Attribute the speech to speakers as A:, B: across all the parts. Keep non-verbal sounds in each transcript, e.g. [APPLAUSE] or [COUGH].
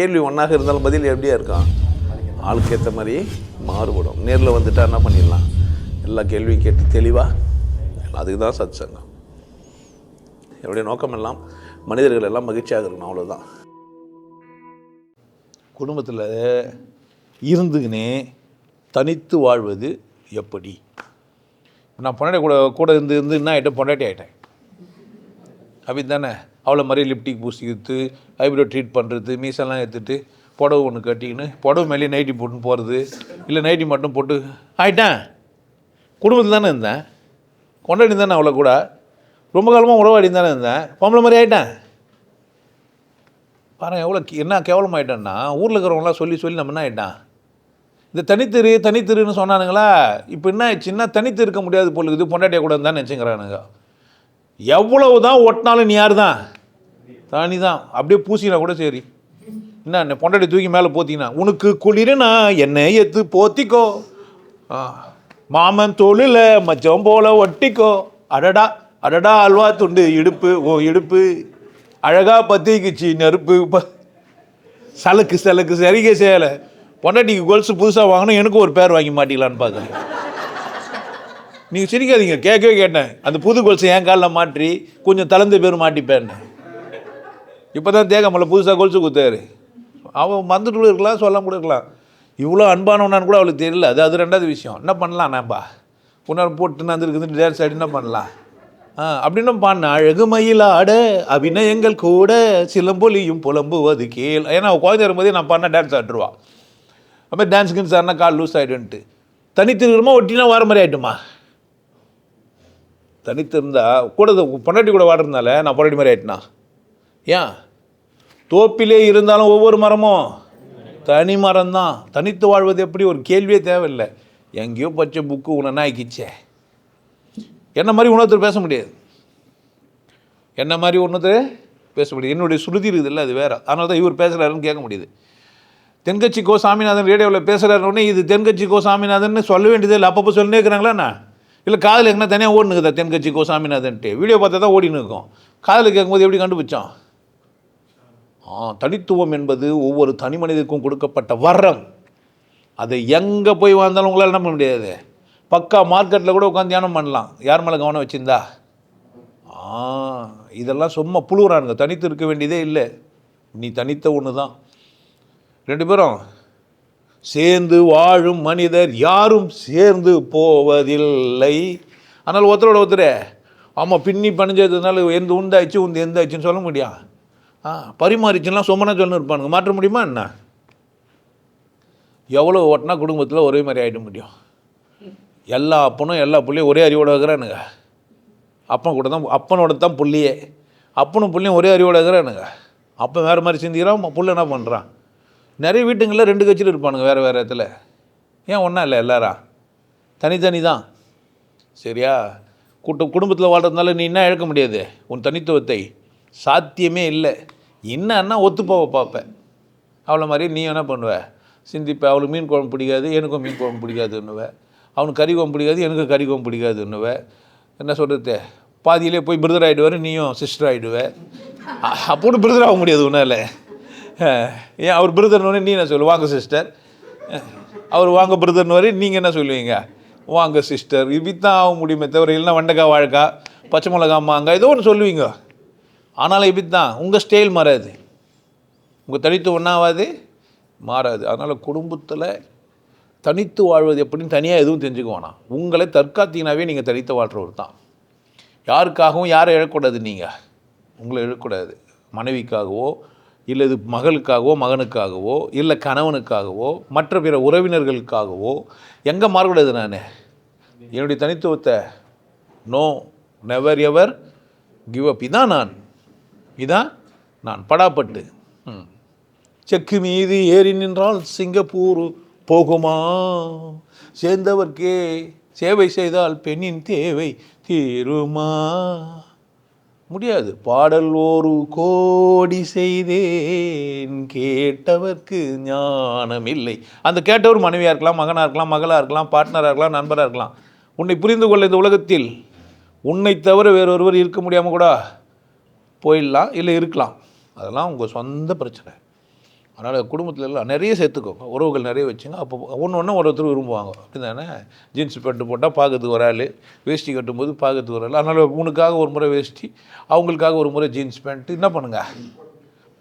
A: கேள்வி ஒன்றாக இருந்தாலும் பதில் எப்படியா இருக்கான் ஆளுக்கு ஏற்ற மாதிரி மாறுபடும். நேரில் வந்துட்டா என்ன பண்ணிடலாம்? எல்லா கேள்வியும் கேட்டு தெளிவாக அதுக்கு தான் சத் சங்கம் என்னுடைய நோக்கம் எல்லாம் மனிதர்கள் எல்லாம் மகிழ்ச்சியாக இருக்கணும் அவ்வளோதான் குடும்பத்தில் இருந்துக்கினே தனித்து வாழ்வது எப்படி? நான் பொண்டாட்டி கூட கூட இருந்து இருந்து என்ன ஆகிட்டேன் பொண்டாட்டி ஆகிட்டேன் அப்படி தானே அவளை மாதிரி லிப்டிக் பூசிக்கிட்டு ஐப்ரோ ட்ரீட் பண்ணுறது மீசெல்லாம் எடுத்துட்டு புடவை ஒன்று கட்டிக்கின்னு புடவை மேலேயே நைட்டி போட்டுன்னு போகிறது இல்லை நைட்டி மட்டும் போட்டு ஆயிட்டேன் குடும்பத்தில் தானே இருந்தேன். கொண்டாடி தானே அவளை கூட. ரொம்ப காலமாக உறவாடி தானே இருந்தேன். பொம்பளை மாதிரி ஆயிட்டேன் பாருங்க எவ்வளோ கே- என்ன கேவலமாயிட்டேன்னா ஊரில் இருக்கிறவங்களாம் சொல்லி சொல்லி நம்ம என்ன ஆயிட்டான் இந்த தனித்திரு தனித்திருன்னு சொன்னானுங்களா? இப்போ என்ன ஆயிடுச்சுன்னா தனித்து இருக்க முடியாது போல இது பொண்டாட்டிய கூட இருந்தான்னு நினச்சிங்கிறானுங்க. எவ்வளவு தான் ஒட்டினாலும் நீ யார் தான் தானி தான் அப்படியே பூசினா கூட சரி. என்ன பொண்டாட்டி தூக்கி மேலே போத்தினா உனக்கு குளிரனா என்னை எத்து போத்திக்கோ. மாமன் தொழில மச்சம் போல ஒட்டிக்கோ. அடடா அடடா அல்வா துண்டு இடுப்பு ஓ இடுப்பு. அழகாக பத்திக்குச்சு நெருப்பு. ப- சலுக்கு சலுக்கு சரிகை சேலை. பொண்டாட்டிக்கு கொலுசு புதுசாக வாங்கினா எனக்கும் ஒரு பேர் வாங்கி மாட்டிக்கலான்னு பார்க்குறேன். நீங்கள் சிரிக்காதீங்க. கேட்கவே கேட்டேன். அந்த புது கொலுசை என் காலில் மாற்றி கொஞ்சம் தளர்ந்த பேர் மாட்டிப்பேன்னு இப்போ தான் தேகமல்ல புதுசாக கொலுசு கொடுத்தாரு அவன் மறந்துட்டு கூட இருக்கலாம் சொல்லாம கூட இருக்கலாம். இவ்வளோ அன்பானவனான்னு கூட அவளுக்கு தெரியல. அது அது ரெண்டாவது விஷயம். என்ன பண்ணலாம் நான்பா உன்னார் போட்டு வந்துருக்குது டான்ஸ் ஆடி என்ன பண்ணலாம்? ஆ அப்படின்னு பாடின அழகு மயிலாட அபிநயங்கள் கூட சிலம்பொலியும் புலம்புவது கேள் ஏன்னா அவள் குழந்தை வரும்போதே நான் பண்ண டான்ஸ் ஆடுருவா அதுமாதிரி டான்ஸ் கின்ஸ் ஆடினா கால் லூஸ் ஆகிடுன்ட்டு தனித்து ஒட்டினா வர மாதிரி ஆகிட்டுமா தனித்து இருந்தால் கூட பொண்டாட்டி கூட வாடுறதுனால நான் பொண்டாட்டி மாதிரி ஆயிட்டேனா? ஏன்? தோப்பிலே இருந்தாலும் ஒவ்வொரு மரமும் தனி மரம் தான் தனித்து வாழ்வது எப்படி? ஒரு கேள்வியே தேவையில்லை. எங்கேயோ பச்சை புக்கு உன ஆக்கிச்சே என்ன மாதிரி இன்னொருத்தர் பேச முடியாது. என்ன மாதிரி ஒன்றுத்தர் பேச முடியாது. என்னுடைய சுருதி இருக்குதுல்ல அது வேறு. அதனால தான் இவர் பேசுகிறாருன்னு கேட்க முடியுது. தென்கட்சி கோ சாமிநாதன் ரேடியோவில் பேசுகிறாருன்னே இது தென்கட்சி கோ சாமிநாதன் சொல்ல வேண்டியது இல்லை அப்பப்போ சொல்லினே இருக்கிறாங்களா என்ன? இல்லை காதில் எங்கன்னா தனியாக ஓடுனுக்குதா தென்கட்சி கோ சாமிநாதன்ட்டு வீடியோ பார்த்தா தான் ஓடின்னு இருக்கும் காதில் கேட்கும்போது எப்படி கண்டுபிடிச்சோம் ஆ தனித்துவம் என்பது ஒவ்வொரு தனி மனிதருக்கும் கொடுக்கப்பட்ட வரம். அதை எங்கே போய் வந்தாலும் உங்களால் என்ன பண்ண முடியாது. பக்கா மார்க்கெட்டில் கூட உட்காந்து தியானம் பண்ணலாம். யார் மேலே கவனம் வச்சிருந்தா? ஆ இதெல்லாம் சும்மா புழுகிறானுங்க தனித்து இருக்க வேண்டியதே இல்லை. நீ தனித்த ஒன்று தான் ரெண்டு பேரும் சேர்ந்து வாழும் மனிதர் யாரும் சேர்ந்து போவதில்லை. ஆனால் ஒருத்தரோட ஒருத்தரே ஆமாம் பின்னி பணிஞ்சதுனால எந்த உண்டாச்சு உந்து எந்த ஆச்சுன்னு சொல்ல முடியும் ஆ பரிமாறிச்சுலாம் சொம்மனா சொல்லு இருப்பானுங்க மாற்ற முடியுமா என்ன? எவ்வளோ ஓட்டினா குடும்பத்தில் ஒரே மாதிரி ஆகிட முடியும். எல்லா அப்பனும் எல்லா பிள்ளையும் ஒரே அறிவோட இருக்கிறானுங்க. அப்பன் கூட தான் அப்பனோட தான் புள்ளியே. அப்பனும் பிள்ளையும் ஒரே அறிவோட இருக்கிறானுங்க. அப்பன் வேறு மாதிரி சிந்திக்கிறான் புள்ள என்ன பண்ணுறான் நிறைய வீட்டுங்களில் ரெண்டு கட்சியில் இருப்பானுங்க வேறு வேறு இடத்துல. ஏன் ஒன்றா இல்லை எல்லாரா? தனித்தனி தான் சரியா? கூட்ட குடும்பத்தில் வாழ்கிறதுனால நீ என்ன இழக்க முடியாது? உன் தனித்துவத்தை. சாத்தியமே இல்லை. என்னன்னா ஒத்து போவ பார்ப்பேன் அவளை மாதிரி நீ என்ன பண்ணுவ? சிந்திப்ப. அவளுக்கு மீன் குழம்பு பிடிக்காது எனக்கும் மீன் குழம்பு பிடிக்காதுன்னுவ. அவனுக்கு கறி குழம்பு பிடிக்காது எனக்கு கறி குழம்பு பிடிக்காதுன்னுவ. என்ன சொல்கிறது பாதியிலே போய் பிரதர் ஆகிடுவார் நீயும் சிஸ்டர் ஆகிடுவ அப்போது பிரதர் ஆக முடியாது உன்னால். [LAUGHS] ஏன் அவர் பிரதர்னு நீ என்ன சொல்லு? வாங்க சிஸ்டர் அவர் வாங்க பிரதர்னு வரை நீங்கள் என்ன சொல்லுவீங்க? வாங்க சிஸ்டர் இப்படித்தான் ஆக முடியுமே தவிர இல்லைன்னா வெண்டைக்காய் வாழைக்காய் பச்சை மிளகா மாங்காய் ஏதோ ஒன்று சொல்லுவீங்க. ஆனாலும் இப்படித்தான். உங்கள் ஸ்டைல் மாறாது. உங்கள் தனித்து ஒன்றாவாது மாறாது. அதனால் குடும்பத்தில் தனித்து வாழ்வது எப்படின்னு தனியாக எதுவும் தெரிஞ்சுக்க வேணாம். உங்களை தற்காத்தீங்கனாவே நீங்கள் தனித்து வாழ்கிறவர் தான். யாருக்காகவும் யாரை இழக்கூடாது நீங்கள் உங்களை இழக்கூடாது மனைவிக்காகவோ இல்லை இது மகளுக்காகவோ மகனுக்காகவோ இல்லை கணவனுக்காகவோ மற்ற பிற உறவினர்களுக்காகவோ எங்கே மாறக்கூடாது நான்? என்னுடைய தனித்துவத்தை no never ever give up இதான் நான். இதான் நான். படாப்பட்டு. ம். செக்கு மீது ஏறி நின்றால் சிங்கப்பூர் போகுமா? சேர்ந்தவர்க்கே சேவை செய்தால் பெண்ணின் தேவை தீருமா? முடியாது. பாடல் ஒரு கோடி செய்தேன் கேட்டவர்க்கு ஞானம் இல்லை அந்த கேட்டவர் மனைவியாக இருக்கலாம் மகனாக இருக்கலாம் மகளாக இருக்கலாம் பார்ட்னராக இருக்கலாம் நண்பராக இருக்கலாம். உன்னை புரிந்து கொள்ள இந்த உலகத்தில் உன்னை தவிர வேறொருவர் இருக்க முடியாமல் கூட போயிடலாம் இல்லை இருக்கலாம். அதெல்லாம் உங்கள் சொந்த பிரச்சனை. அதனால் குடும்பத்தில் எல்லாம் நிறைய சேர்த்துக்கோங்க உறவுகள் நிறைய வச்சுங்க. அப்போ ஒன்று ஒன்று ஒருத்தர் விரும்புவாங்க. அப்படி தானே ஜீன்ஸ் பேண்ட்டு போட்டால் பார்க்கறதுக்கு ஒரு ஆள். வேஷ்டி கட்டும்போது பார்க்கறதுக்கு ஒரு ஆள். அதனால் உனக்காக ஒரு முறை வேஷ்டி அவங்களுக்காக ஒரு முறை ஜீன்ஸ் பேண்ட்டு என்ன பண்ணுங்க?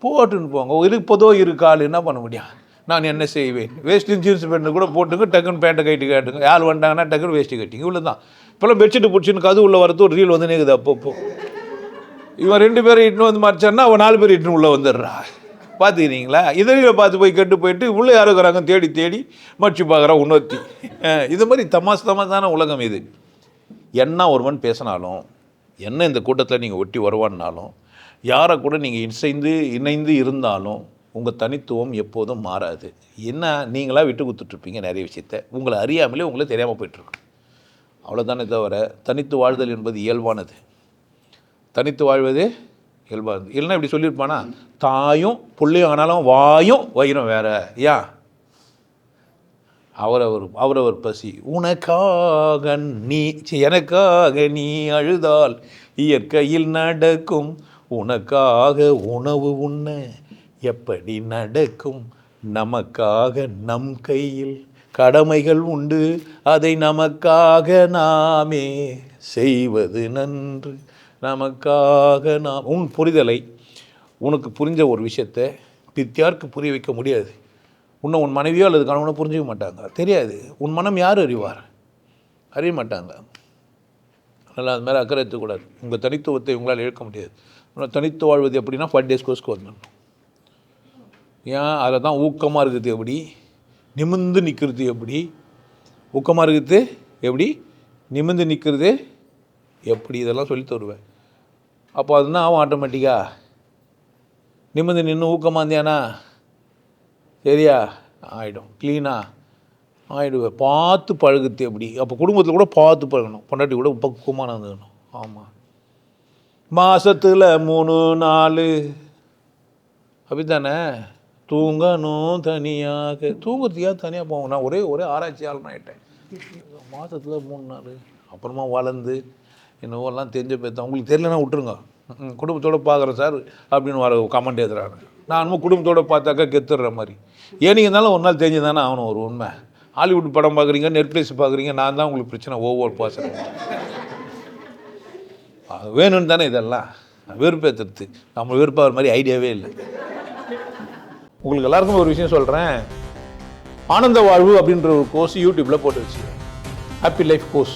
A: போட்டுன்னு போங்க. இருப்பதோ இருக்கு ஆள் என்ன பண்ண முடியும்? நான் என்ன செய்வேன்? வேஷ்டி ஜீன்ஸ் பேண்ட்டு கூட போட்டுங்க. டக்குன்னு பேண்ட்டை கட்டி கேட்டுங்க. யார் வந்துட்டாங்கன்னா டக்குன்னு வேஷ்டி கட்டிங்க. இவ்வளோ தான் இப்போல்லாம் பெட்ஷீட் பிடிச்சின்னு கது உள்ளே வரது ஒரு ரீல் வந்து நேக்குது அப்பப்போ. இவன் ரெண்டு பேரும் இட்டுன்னு வந்து மறைச்சான்னா அவன் நாலு பேர் இட்டுன்னு உள்ளே வந்துடுறா. பார்த்துக்கிறீங்களா? இதழில் பார்த்து போய் கெட்டு போயிட்டு உள்ளே யாரோ இருக்கிறாங்க தேடி தேடி மடிச்சு பார்க்குறான் உணர்த்தி இது மாதிரி தமாஸ் தமாஸான உலகம் இது. என்ன ஒருவன் பேசினாலும் என்ன இந்த கூட்டத்தில் நீங்கள் ஒட்டி வருவான்னாலும் யாரை கூட நீங்கள் இசைந்து இணைந்து இருந்தாலும் உங்கள் தனித்துவம் எப்போதும் மாறாது. என்ன நீங்களாக விட்டு கொடுத்துட்ருப்பீங்க நிறைய விஷயத்த. உங்களை அறியாமலே உங்களை தெரியாமல் போயிட்டுருக்கு. அவ்வளோதானே தவிர தனித்து வாழ்தல் என்பது இயல்பானது. தனித்து வாழ்வது இயல்பானது இல்லைன்னா இப்படி சொல்லியிருப்பானா? தாயும் பிள்ளையும் ஆனாலும் வாயும் வயிறும் வேற. யா? அவரவர் அவரவர் பசி. உனக்காக நீ சி, எனக்காக நீ அழுதால் இயற்கையில் நடக்கும். உனக்காக உணவு உண்ண. எப்படி நடக்கும்? நமக்காக நம் கையில் கடமைகள் உண்டு. அதை நமக்காக நாமே செய்வது நன்று. நமக்காக நாம் உன் புரிதலை உனக்கு புரிஞ்ச ஒரு விஷயத்தை பித்தியாருக்கு புரிய வைக்க முடியாது. உன்னை உன் மனைவியோ அல்லது கணவனோ புரிஞ்சிக்க மாட்டாங்க. தெரியாது. உன் மனம் யார் அறிவார்? அறிய மாட்டாங்க. அதனால் அது மேலே அக்கறை எடுத்துக்கூடாது. உங்கள் தனித்துவத்தை உங்களால் இழக்க முடியாது. உன்னை தனித்து வாழ்வது எப்படின்னா ஃபைவ் டேஸ் கோர்ஸ்க்கு வந்துடணும் ஏன்? அதில் தான் ஊக்கமாக இருக்கிறது எப்படி? நிமிர்ந்து நிற்கிறது எப்படி? ஊக்கமாக இருக்கிறது எப்படி? நிமிர்ந்து நிற்கிறது எப்படி இதெல்லாம் சொல்லித் தருவேன்? அப்போ அதுனா ஆகும் ஆட்டோமேட்டிக்காக நிமிந்து நின்று ஊக்கமாக இருந்தியானா? சரியா? ஆகிடும் க்ளீனாக ஆகிடுவேன் பார்த்து பழகுது எப்படி? அப்போ குடும்பத்தில் கூட பார்த்து பழகணும். பொண்டாட்டி கூட பக்குவமாக நடந்துக்கணும் ஆமாம் மாதத்தில் மூணு நாலு. அப்படித்தானே? தூங்கணும் தனியாக. தூங்குறதுக்காக தனியாக போவோம் நான் ஒரே ஒரே ஆராய்ச்சியாளன் ஆகிட்டேன் மாதத்தில் மூணு நாள் அப்புறமா வளர்ந்து என்னவோலாம் தெரிஞ்ச பேர்த்த உங்களுக்கு தெரியலனா விட்டுருங்க. குடும்பத்தோடு குடும்பத்தோட பார்க்குறேன் சார் அப்படின்னு வர கமெண்ட் எழுதுறாங்க நான் என்னமோ குடும்பத்தோட பார்த்தாக்கா கெத்துடுற மாதிரி. ஏனிங்க இருந்தாலும் ஒரு நாள் தெரிஞ்சு தானே ஆகணும் ஒரு உண்மை. ஹாலிவுட் படம் பார்க்குறீங்க நெட்ஃப்ளிக்ஸ் பார்க்குறீங்க நான் தான் உங்களுக்கு பிரச்சனை ஒவ்வொரு பாசனம் அது வேணும்னு தானே இதெல்லாம். வெறுப்பேற்றுறது நம்ம வெறுப்பாகிற மாதிரி ஐடியாவே இல்லை. உங்களுக்கு எல்லாருக்கும் ஒரு விஷயம் சொல்கிறேன் ஆனந்த வாழ்வு அப்படின்ற ஒரு கோர்ஸ் யூடியூப்பில் போட்டு வச்சு ஹாப்பி லைஃப் கோர்ஸ்